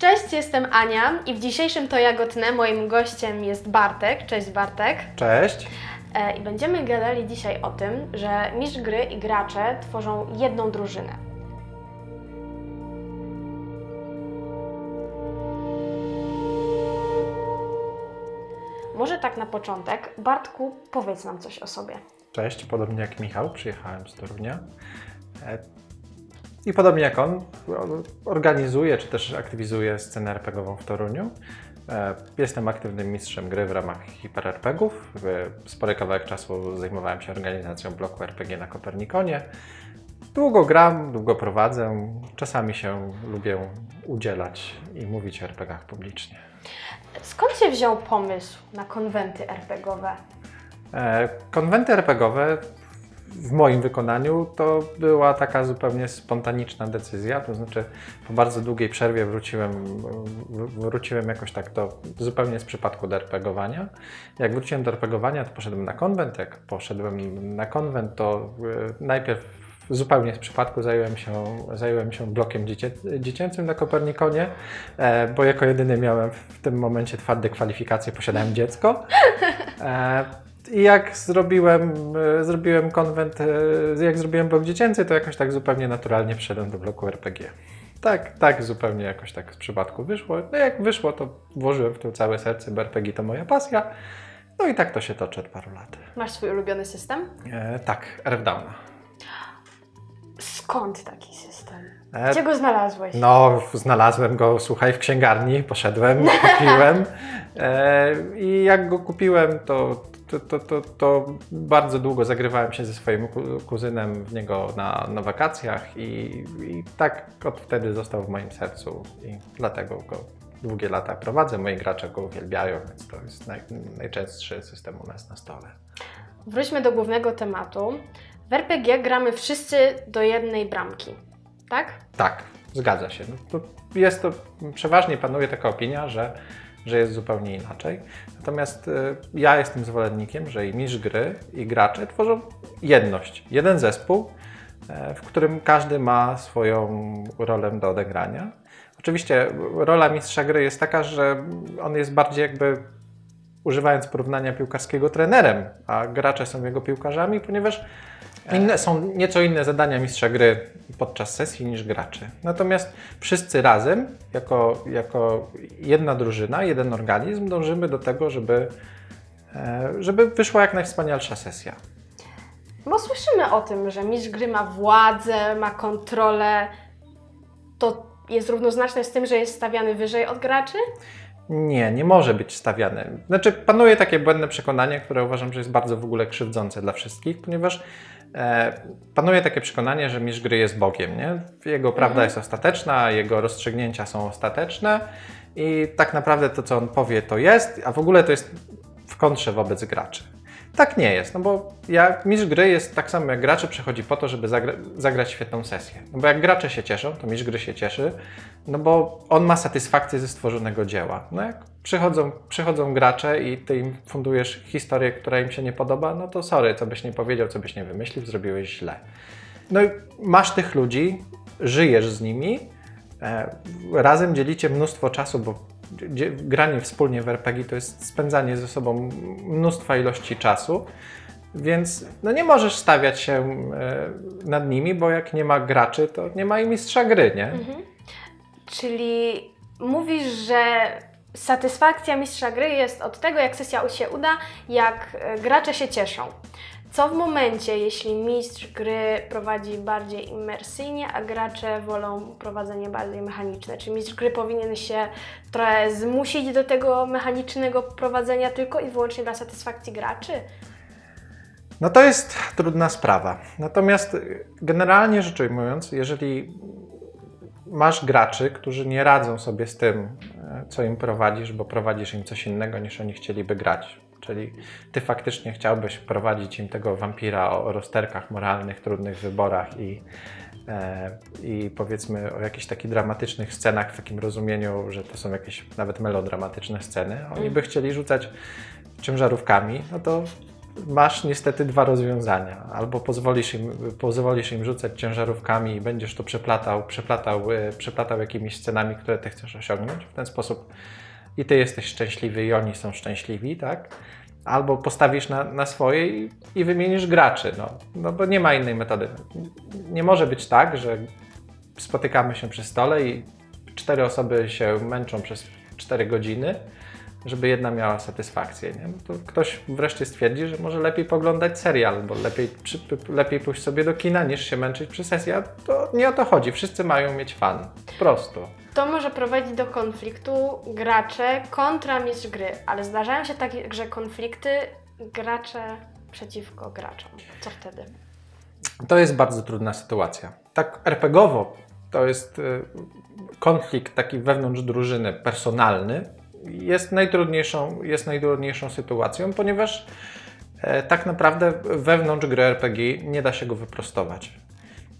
Cześć, jestem Ania i w dzisiejszym To Jagotne moim gościem jest Bartek. Cześć Bartek. Cześć. E, I będziemy gadali dzisiaj o tym, że mistrz gry i gracze tworzą jedną drużynę. Może tak na początek, Bartku, powiedz nam coś o sobie. Cześć. Podobnie jak Michał, przyjechałem z Torunia. E, I podobnie jak on, o- organizuję czy też aktywizuję scenę RPGową w Toruniu. E, Jestem aktywnym mistrzem gry w ramach hiper-RPGów. Spory kawałek czasu zajmowałem się organizacją bloku RPG na Kopernikonie. Długo gram, długo prowadzę. Czasami się lubię udzielać i mówić o RPGach publicznie. Skąd się wziął pomysł na konwenty RPGowe? E, Konwenty RPGowe w moim wykonaniu to była taka zupełnie spontaniczna decyzja, to znaczy po bardzo długiej przerwie wróciłem, wróciłem jakoś tak do, zupełnie z przypadku do RPGowania. Jak wróciłem do RPGowania, to poszedłem na konwent, jak poszedłem na konwent, to e, najpierw zupełnie z przypadku zająłem się, zająłem się blokiem dziecię, dziecięcym na Kopernikonie, e, bo jako jedyny miałem w tym momencie twarde kwalifikacje, posiadałem dziecko. I jak zrobiłem, e, zrobiłem konwent, e, jak zrobiłem blok dziecięcy, to jakoś tak zupełnie naturalnie wszedłem do bloku RPG. Tak, tak, zupełnie jakoś tak z przypadku wyszło. No jak wyszło, to włożyłem w to całe serce, bo RPG to moja pasja. No i tak to się toczy od paru lat. Masz swój ulubiony system? E, tak, Earthdowna. Skąd taki system? E, Gdzie go znalazłeś? No, znalazłem go, słuchaj, w księgarni, poszedłem, kupiłem. E, I jak go kupiłem, to, to, to, to, to bardzo długo zagrywałem się ze swoim ku- kuzynem w niego na, na wakacjach i, i tak od wtedy został w moim sercu i dlatego go długie lata prowadzę. Moi gracze go uwielbiają, więc to jest naj, najczęstszy system u nas na stole. Wróćmy do głównego tematu. W RPG gramy wszyscy do jednej bramki, tak? Tak, zgadza się. No, to jest to, przeważnie panuje taka opinia, że, że jest zupełnie inaczej. Natomiast y, ja jestem zwolennikiem, że i mistrz gry, i gracze tworzą jedność, jeden zespół, e, w którym każdy ma swoją rolę do odegrania. Oczywiście rola mistrza gry jest taka, że on jest bardziej jakby używając porównania piłkarskiego trenerem, a gracze są jego piłkarzami, ponieważ inne, są nieco inne zadania mistrza gry podczas sesji niż graczy. Natomiast wszyscy razem, jako, jako jedna drużyna, jeden organizm, dążymy do tego, żeby, e, żeby wyszła jak najwspanialsza sesja. Bo słyszymy o tym, że mistrz gry ma władzę, ma kontrolę. To jest równoznaczne z tym, że jest stawiany wyżej od graczy? Nie, nie może być stawiane. Znaczy, panuje takie błędne przekonanie, które uważam, że jest bardzo w ogóle krzywdzące dla wszystkich, ponieważ panuje takie przekonanie, że mistrz gry jest Bogiem. Nie? Jego prawda jest ostateczna, jego rozstrzygnięcia są ostateczne i tak naprawdę to, co on powie, to jest, a w ogóle to jest w kontrze wobec graczy. Tak nie jest, no bo jak mistrz gry jest tak samo jak gracze, przychodzi po to, żeby zagra zagrać świetną sesję. No bo jak gracze się cieszą, to mistrz gry się cieszy, no bo on ma satysfakcję ze stworzonego dzieła. No jak przychodzą, przychodzą gracze i ty im fundujesz historię, która im się nie podoba, no to sorry, co byś nie powiedział, co byś nie wymyślił, zrobiłeś źle. No i masz tych ludzi, żyjesz z nimi, e, razem dzielicie mnóstwo czasu, bo granie wspólnie w RPG to jest spędzanie ze sobą mnóstwa ilości czasu, więc no nie możesz stawiać się e, nad nimi, bo jak nie ma graczy, to nie ma i mistrza gry, nie? Czyli mówisz, że satysfakcja mistrza gry jest od tego, jak sesja się uda, jak e, gracze się cieszą. Co w momencie, jeśli mistrz gry prowadzi bardziej imersyjnie, a gracze wolą prowadzenie bardziej mechaniczne? Czy mistrz gry powinien się trochę zmusić do tego mechanicznego prowadzenia tylko i wyłącznie dla satysfakcji graczy? No to jest trudna sprawa. Natomiast generalnie rzecz ujmując, jeżeli masz graczy, którzy nie radzą sobie z tym, e, co im prowadzisz, bo prowadzisz im coś innego niż oni chcieliby grać. Czyli ty faktycznie chciałbyś prowadzić im tego wampira o rozterkach moralnych, trudnych wyborach i, e, i powiedzmy o jakichś takich dramatycznych scenach w takim rozumieniu, że to są jakieś nawet melodramatyczne sceny. Oni by chcieli rzucać ciężarówkami, no to masz niestety dwa rozwiązania. Albo pozwolisz im, pozwolisz im rzucać ciężarówkami i będziesz to przeplatał, przeplatał, e, przeplatał jakimiś scenami, które ty chcesz osiągnąć. W ten sposób i ty jesteś szczęśliwy, i oni są szczęśliwi, tak? Albo postawisz na, na swoje i, i wymienisz graczy, no, no bo nie ma innej metody. Nie może być tak, że spotykamy się przy stole i cztery osoby się męczą przez cztery godziny, żeby jedna miała satysfakcję. Nie? No to ktoś wreszcie stwierdzi, że może lepiej poglądać serial, bo lepiej, przy, lepiej pójść sobie do kina niż się męczyć przy sesji. A to nie o to chodzi. Wszyscy mają mieć fan. Po prostu. To może prowadzić do konfliktu gracze kontra mistrz gry, ale zdarzają się także konflikty gracze przeciwko graczom. Co wtedy? To jest bardzo trudna sytuacja. Tak RPGowo to jest y, konflikt taki wewnątrz drużyny personalny jest najtrudniejszą, jest najtrudniejszą sytuacją, ponieważ e, tak naprawdę wewnątrz gry RPG nie da się go wyprostować.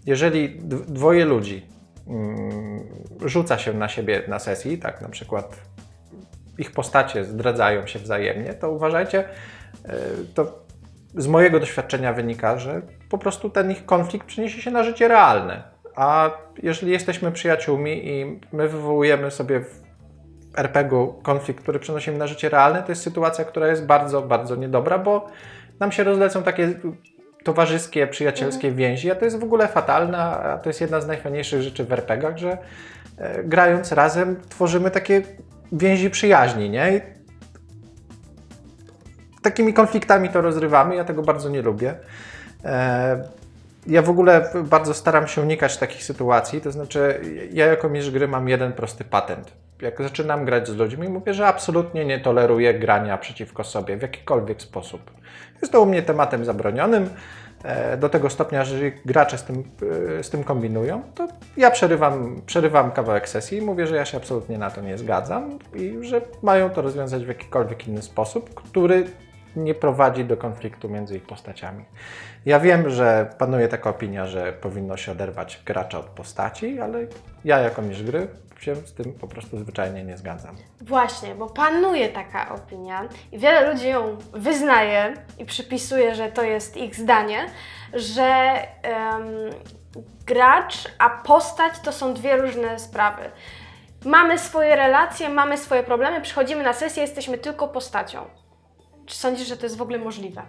Jeżeli dwoje ludzi rzuca się na siebie na sesji, tak na przykład ich postacie zdradzają się wzajemnie, to uważajcie, e, to z mojego doświadczenia wynika, że po prostu ten ich konflikt przeniesie się na życie realne. A jeżeli jesteśmy przyjaciółmi i my wywołujemy sobie w RPG-u konflikt, który przenosimy na życie realne, to jest sytuacja, która jest bardzo, bardzo niedobra, bo nam się rozlecą takie towarzyskie, przyjacielskie więzi, a to jest w ogóle fatalne, a to jest jedna z najfajniejszych rzeczy w RPG-ach, że e, grając razem tworzymy takie więzi przyjaźni, nie? I takimi konfliktami to rozrywamy, ja tego bardzo nie lubię. E, ja w ogóle bardzo staram się unikać takich sytuacji, to znaczy ja jako mistrz gry mam jeden prosty patent. Jak zaczynam grać z ludźmi, mówię, że absolutnie nie toleruję grania przeciwko sobie w jakikolwiek sposób. Jest to u mnie tematem zabronionym. E, Do tego stopnia, że jeżeli gracze z tym, e, z tym kombinują, to ja przerywam, przerywam kawałek sesji i mówię, że ja się absolutnie na to nie zgadzam i że mają to rozwiązać w jakikolwiek inny sposób, który nie prowadzi do konfliktu między ich postaciami. Ja wiem, że panuje taka opinia, że powinno się oderwać gracza od postaci, ale ja jako mistrz gry się z tym po prostu zwyczajnie nie zgadzam. Właśnie, bo panuje taka opinia i wiele ludzi ją wyznaje i przypisuje, że to jest ich zdanie, że em, gracz a postać to są dwie różne sprawy. Mamy swoje relacje, mamy swoje problemy, przychodzimy na sesję, jesteśmy tylko postacią. Czy sądzisz, że to jest w ogóle możliwe?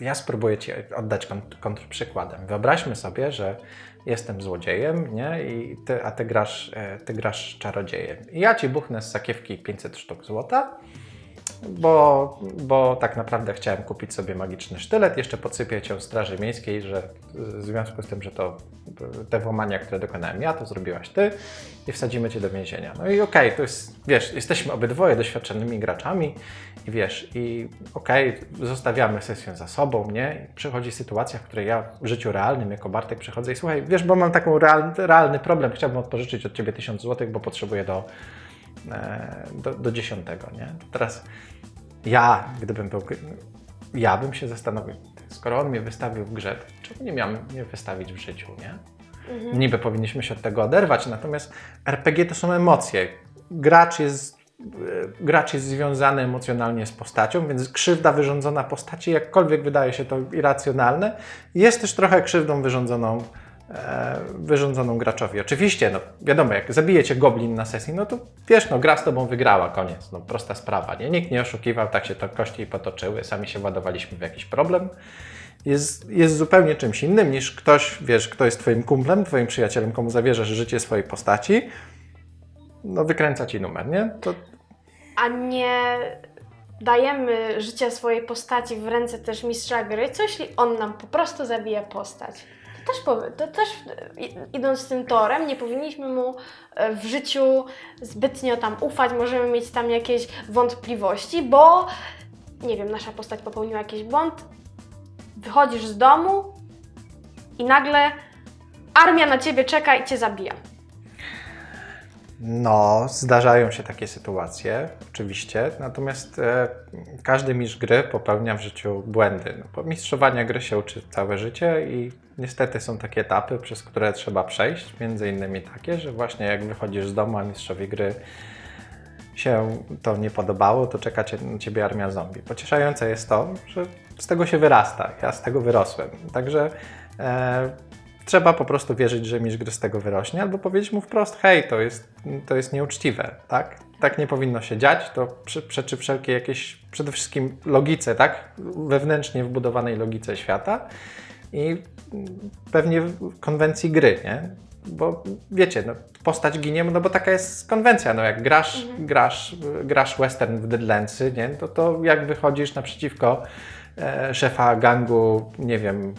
Ja spróbuję Ci oddać kont- kontrprzykładem. Wyobraźmy sobie, że jestem złodziejem, nie? I ty, a ty grasz, e, ty grasz czarodziejem. I ja Ci buchnę z sakiewki 500 sztuk złota, bo, bo tak naprawdę chciałem kupić sobie magiczny sztylet. Jeszcze podsypię Cię Straży Miejskiej, że w związku z tym, że to te włamania, które dokonałem ja, to zrobiłaś Ty i wsadzimy Cię do więzienia. No i okej, to jest, wiesz, jesteśmy obydwoje doświadczonymi graczami i wiesz, i okej, zostawiamy sesję za sobą, nie? I przychodzi sytuacja, w której ja w życiu realnym jako Bartek przychodzę i słuchaj, wiesz, bo mam taki real, realny problem, chciałbym odpożyczyć od Ciebie 1000 zł, bo potrzebuję do, do, do 10, nie? Teraz ja, gdybym był, ja bym się zastanowił, skoro on mnie wystawił w grze, to czemu nie miałem mnie wystawić w życiu, nie? Niby powinniśmy się od tego oderwać, natomiast RPG to są emocje. Gracz jest, e, gracz jest związany emocjonalnie z postacią, więc krzywda wyrządzona postaci, jakkolwiek wydaje się to irracjonalne, jest też trochę krzywdą wyrządzoną, e, wyrządzoną graczowi. Oczywiście, no wiadomo, jak zabijecie goblin na sesji, no to wiesz, no gra z tobą wygrała, koniec, no prosta sprawa, nie? Nikt nie oszukiwał, tak się to kości potoczyły, sami się ładowaliśmy w jakiś problem jest, jest zupełnie czymś innym niż ktoś, wiesz, kto jest twoim kumplem, twoim przyjacielem, komu zawierzasz życie swojej postaci, no wykręca ci numer, nie? To A nie dajemy życia swojej postaci w ręce też mistrza gry, co jeśli on nam po prostu zabije postać? Też, powie- to też idąc tym torem, nie powinniśmy mu e, w życiu zbytnio tam ufać, możemy mieć tam jakieś wątpliwości, bo nie wiem, nasza postać popełniła jakiś błąd, wychodzisz z domu i nagle armia na ciebie czeka i cię zabija. No, zdarzają się takie sytuacje, oczywiście, natomiast e, każdy mistrz gry popełnia w życiu błędy. No, mistrzowania gry się uczy całe życie i niestety są takie etapy, przez które trzeba przejść, między innymi takie, że właśnie jak wychodzisz z domu, a mistrzowi gry się to nie podobało, to czeka cię, na ciebie armia zombie. Pocieszające jest to, że z tego się wyrasta. Ja z tego wyrosłem. Także e, trzeba po prostu wierzyć, że mistrz gry z tego wyrośnie, albo powiedzieć mu wprost, hej, to jest, to jest nieuczciwe, tak? Tak nie powinno się dziać, to prze- przeczy wszelkiej jakiejś, przede wszystkim logice, tak? Wewnętrznie wbudowanej logice świata i pewnie konwencji gry, nie? Bo wiecie, no, postać ginie, no bo taka jest konwencja, no jak grasz, grasz, grasz western w Deadlandsy, nie? To, to jak wychodzisz naprzeciwko szefa gangu, nie wiem,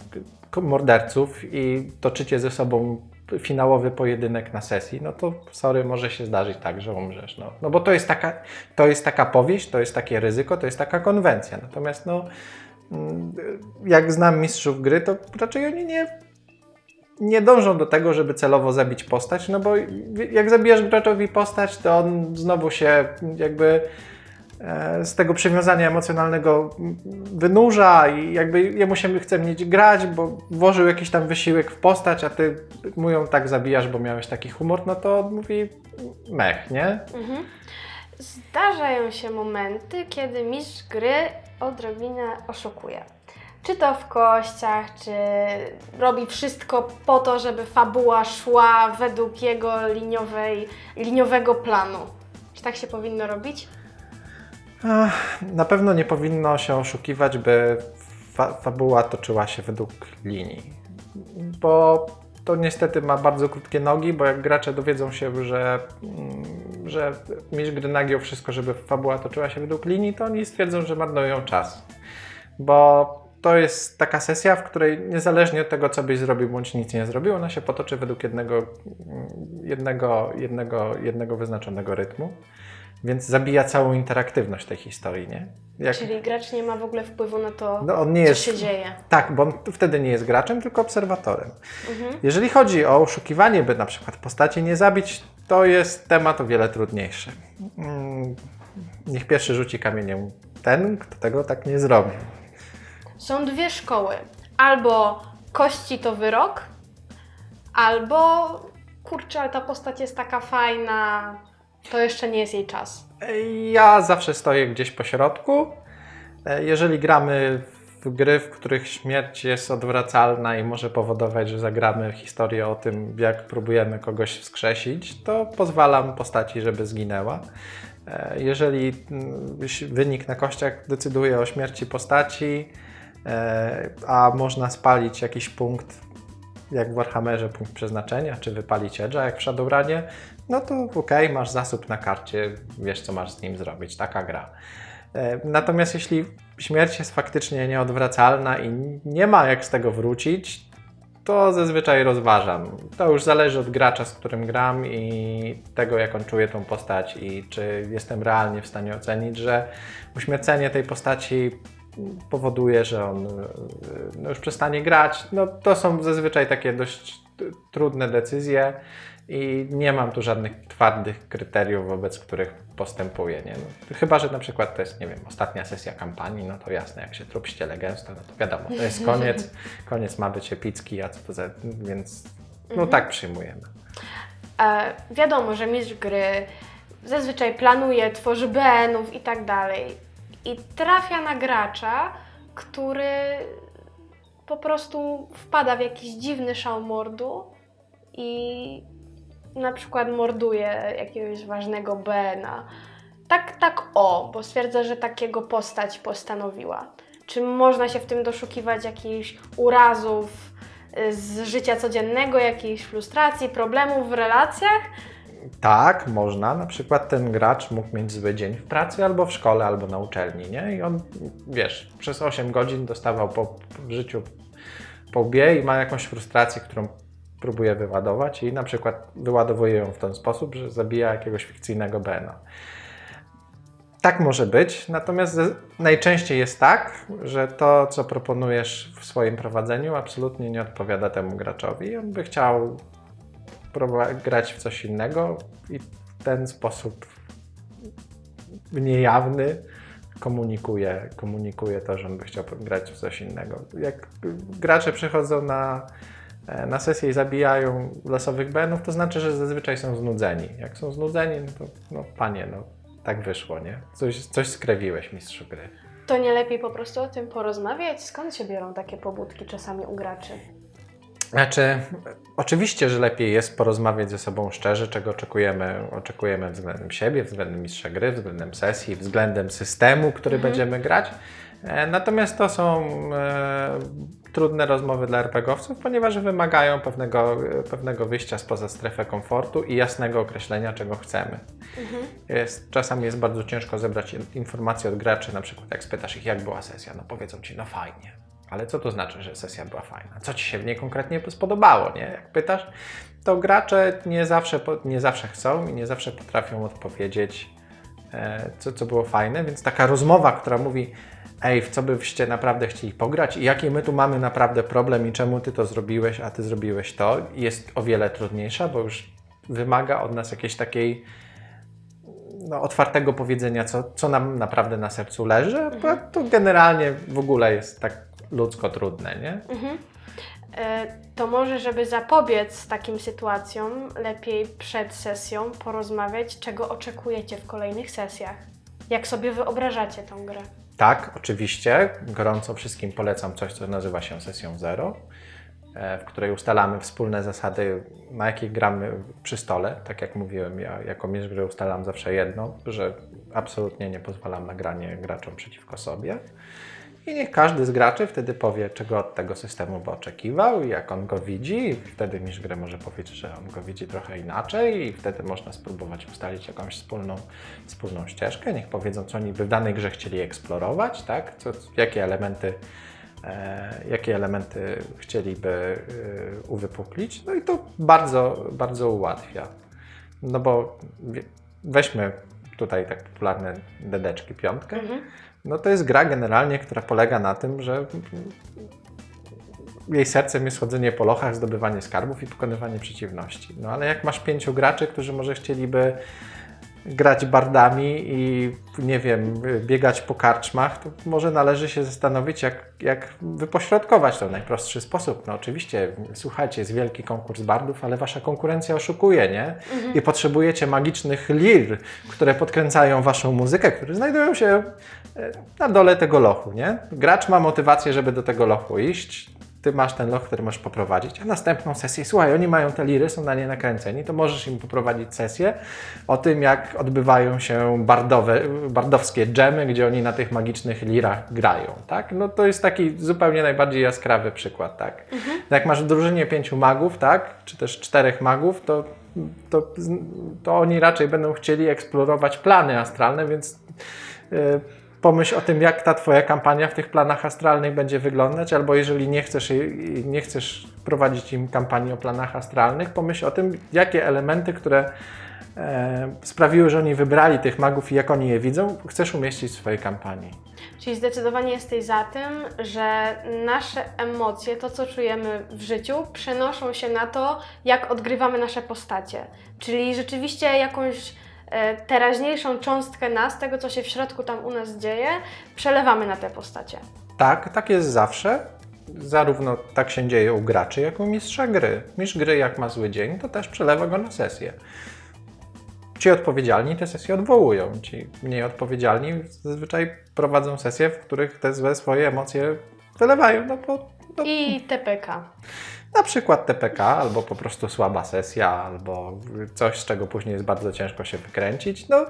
morderców i toczycie ze sobą finałowy pojedynek na sesji, no to sorry, może się zdarzyć tak, że umrzesz. No, no bo to jest, taka, to jest taka powieść, to jest takie ryzyko, to jest taka konwencja. Natomiast no, mm, jak znam mistrzów gry, to raczej oni nie, nie dążą do tego, żeby celowo zabić postać, no bo jak zabijasz graczowi postać, to on znowu się jakby e, z tego przywiązania emocjonalnego wynurza i jakby jemu się chce mieć grać, bo włożył jakiś tam wysiłek w postać, a ty mu ją tak zabijasz, bo miałeś taki humor, no to mówi mech, nie? Mhm. Zdarzają się momenty, kiedy mistrz gry odrobinę oszukuje. Czy to w kościach, czy robi wszystko po to, żeby fabuła szła według jego liniowej, liniowego planu. Czy tak się powinno robić? Na pewno nie powinno się oszukiwać, by fa fabuła toczyła się według linii. Bo to niestety ma bardzo krótkie nogi, bo jak gracze dowiedzą się, że, mm, że mistrz gry nagiął wszystko, żeby fabuła toczyła się według linii, to oni stwierdzą, że marnują czas. Bo to jest taka sesja, w której niezależnie od tego, co byś zrobił bądź nic nie zrobił, ona się potoczy według jednego, mm, jednego, jednego, jednego wyznaczonego rytmu. Więc zabija całą interaktywność tej historii, nie? Jak, Czyli gracz nie ma w ogóle wpływu na to, no on nie co jest. się dzieje. Tak, bo on wtedy nie jest graczem, tylko obserwatorem. Mhm. Jeżeli chodzi o oszukiwanie, by na przykład postaci nie zabić, to jest temat o wiele trudniejszy. Mm, Niech pierwszy rzuci kamieniem ten, kto tego tak nie zrobi. Są dwie szkoły. Albo kości to wyrok, albo kurczę, ale ta postać jest taka fajna, to jeszcze nie jest jej czas. Ja zawsze stoję gdzieś po środku. E, Jeżeli gramy w gry, w których śmierć jest odwracalna i może powodować, że zagramy historię o tym, jak próbujemy kogoś wskrzesić, to pozwalam postaci, żeby zginęła. E, Jeżeli mm, wynik na kościach decyduje o śmierci postaci, e, a można spalić jakiś punkt, jak w Warhammerze, punkt przeznaczenia, czy wypalić edge'a, jak w Shadowrunie, no to okej, masz zasób na karcie, wiesz co masz z nim zrobić, taka gra. E, Natomiast jeśli śmierć jest faktycznie nieodwracalna i nie ma jak z tego wrócić, to zazwyczaj rozważam. To już zależy od gracza, z którym gram i tego, jak on czuje tą postać i czy jestem realnie w stanie ocenić, że uśmiercenie tej postaci powoduje, że on e, no, już przestanie grać. No, to są zazwyczaj takie dość trudne decyzje i nie mam tu żadnych twardych kryteriów, wobec których postępuję. Nie? No, chyba, że na przykład to jest, nie wiem, ostatnia sesja kampanii, no to jasne, jak się trup ściele gęsto, no to wiadomo, to jest koniec, koniec ma być epicki, a co to za... więc no tak przyjmujemy. E, wiadomo, że mistrz gry zazwyczaj planuje, tworzy BN-ów i tak dalej. I trafia na gracza, który po prostu wpada w jakiś dziwny szał mordu i na przykład morduje jakiegoś ważnego BN-a. Tak, tak o, bo stwierdza, że takiego postać postanowiła. Czy można się w tym doszukiwać jakichś urazów z życia codziennego, jakiejś frustracji, problemów w relacjach? Tak, można. Na przykład ten gracz mógł mieć zły dzień w pracy, albo w szkole, albo na uczelni, nie? I on, wiesz, przez 8 godzin dostawał po w życiu po łbie i ma jakąś frustrację, którą próbuje wyładować i na przykład wyładowuje ją w ten sposób, że zabija jakiegoś fikcyjnego Bena. Tak może być, natomiast najczęściej jest tak, że to, co proponujesz w swoim prowadzeniu, absolutnie nie odpowiada temu graczowi. On by chciał próbować grać w coś innego i w ten sposób niejawny komunikuje, komunikuje to, że on by chciał grać w coś innego. Jak gracze przychodzą na, e, na sesję i zabijają losowych benów, to znaczy, że zazwyczaj są znudzeni. Jak są znudzeni, no to no, panie, no, tak wyszło, nie? Coś, coś skrewiłeś, mistrzu gry. To nie lepiej po prostu o tym porozmawiać? Skąd się biorą takie pobudki czasami u graczy? Znaczy, oczywiście, że lepiej jest porozmawiać ze sobą szczerze, czego oczekujemy, oczekujemy względem siebie, względem mistrza gry, względem sesji, względem systemu, który Mhm. będziemy grać. E, Natomiast to są e, trudne rozmowy dla RPGowców, ponieważ wymagają pewnego, pewnego wyjścia spoza strefę komfortu i jasnego określenia, czego chcemy. Mhm. Jest, czasami jest bardzo ciężko zebrać in- informacje od graczy, na przykład jak spytasz ich, jak była sesja, no powiedzą ci, no fajnie. Ale co to znaczy, że sesja była fajna? Co ci się w niej konkretnie spodobało, nie? Jak pytasz, to gracze nie zawsze, nie zawsze chcą i nie zawsze potrafią odpowiedzieć, e, co, co było fajne, więc taka rozmowa, która mówi, ej, w co byście naprawdę chcieli pograć i jaki my tu mamy naprawdę problem i czemu ty to zrobiłeś, a ty zrobiłeś to, jest o wiele trudniejsza, bo już wymaga od nas jakiejś takiej no, otwartego powiedzenia, co, co nam naprawdę na sercu leży, bo to generalnie w ogóle jest tak ludzko trudne, nie? Mhm. E, To może, żeby zapobiec takim sytuacjom, lepiej przed sesją porozmawiać, czego oczekujecie w kolejnych sesjach. Jak sobie wyobrażacie tą grę? Tak, oczywiście. Gorąco wszystkim polecam coś, co nazywa się sesją zero, e, w której ustalamy wspólne zasady, na jakich gramy przy stole. Tak jak mówiłem, ja jako mistrz gry ustalam zawsze jedno, że absolutnie nie pozwalam na granie graczom przeciwko sobie. I niech każdy z graczy wtedy powie, czego od tego systemu by oczekiwał jak on go widzi. Wtedy mistrz gry może powiedzieć, że on go widzi trochę inaczej i wtedy można spróbować ustalić jakąś wspólną, wspólną ścieżkę. Niech powiedzą, co oni by w danej grze chcieli eksplorować, tak? Co, jakie elementy e, jakie elementy chcieliby e, uwypuklić. No i to bardzo, bardzo ułatwia. No bo weźmy tutaj tak popularne dedeczki piątkę. Mhm. No to jest gra generalnie, która polega na tym, że jej sercem jest chodzenie po lochach, zdobywanie skarbów i pokonywanie przeciwności. No ale jak masz pięciu graczy, którzy może chcieliby grać bardami i nie wiem, biegać po karczmach, to może należy się zastanowić, jak, jak wypośrodkować to w najprostszy sposób. No oczywiście, słuchajcie, jest wielki konkurs bardów, ale wasza konkurencja oszukuje, nie? I potrzebujecie magicznych lir, które podkręcają waszą muzykę, które znajdują się e, na dole tego lochu, nie? Gracz ma motywację, żeby do tego lochu iść. Ty masz ten loch, który możesz poprowadzić, a następną sesję, słuchaj, oni mają te liry, są na nie nakręceni, to możesz im poprowadzić sesję o tym, jak odbywają się bardowe, bardowskie dżemy, gdzie oni na tych magicznych lirach grają, tak? No to jest taki zupełnie najbardziej jaskrawy przykład, tak? No Jak masz w drużynie pięciu magów, tak? Czy też czterech magów, to, to, to oni raczej będą chcieli eksplorować plany astralne, więc yy, pomyśl o tym, jak ta Twoja kampania w tych planach astralnych będzie wyglądać, albo jeżeli nie chcesz, nie chcesz prowadzić im kampanii o planach astralnych, pomyśl o tym, jakie elementy, które e, sprawiły, że oni wybrali tych magów i jak oni je widzą, chcesz umieścić w swojej kampanii. Czyli zdecydowanie jesteś za tym, że nasze emocje, to co czujemy w życiu, przenoszą się na to, jak odgrywamy nasze postacie. Czyli rzeczywiście jakąś teraźniejszą cząstkę nas, tego co się w środku tam u nas dzieje, przelewamy na te postacie. Tak, tak jest zawsze. Zarówno tak się dzieje u graczy, jak u mistrza gry. Mistrz gry, jak ma zły dzień, to też przelewa go na sesję. Ci odpowiedzialni te sesje odwołują. Ci mniej odpowiedzialni zazwyczaj prowadzą sesje, w których te złe swoje emocje wylewają. No bo no, I TPK. Na przykład TPK, albo po prostu słaba sesja, albo coś, z czego później jest bardzo ciężko się wykręcić. No,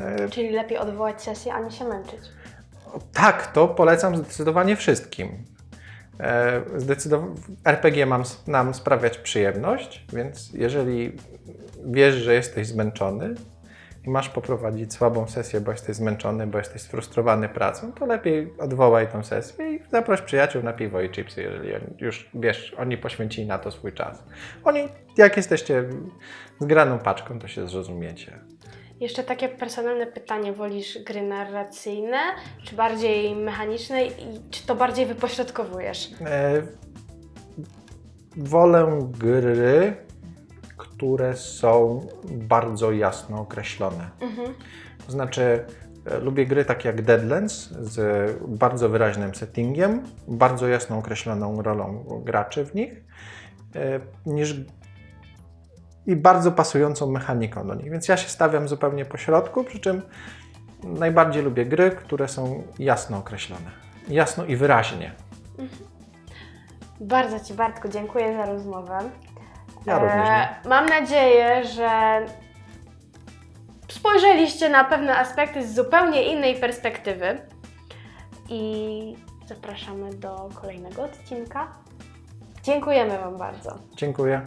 e, Czyli lepiej odwołać sesję, a nie się męczyć. Tak, to polecam zdecydowanie wszystkim. E, Zdecydow- RPG mam, nam sprawiać przyjemność, więc jeżeli wiesz, że jesteś zmęczony i masz poprowadzić słabą sesję, bo jesteś zmęczony, bo jesteś sfrustrowany pracą, to lepiej odwołaj tą sesję i zaproś przyjaciół na piwo i chipsy, jeżeli oni- już wiesz, oni poświęcili na to swój czas. Oni, jak jesteście zgraną paczką, to się zrozumiecie. Jeszcze takie personalne pytanie, wolisz gry narracyjne, czy bardziej mechaniczne i czy to bardziej wypośrodkowujesz? E, wolę gry, które są bardzo jasno określone. Mhm. To znaczy, e, lubię gry takie jak Deadlands z bardzo wyraźnym settingiem, bardzo jasno określoną rolą graczy w nich, e, niż i bardzo pasującą mechaniką do nich. Więc ja się stawiam zupełnie po środku, przy czym najbardziej lubię gry, które są jasno określone. Jasno i wyraźnie. Bardzo Ci, Bartku, dziękuję za rozmowę. Ja również. E, nie? mam nadzieję, że spojrzeliście na pewne aspekty z zupełnie innej perspektywy i zapraszamy do kolejnego odcinka. Dziękujemy Wam bardzo. Dziękuję.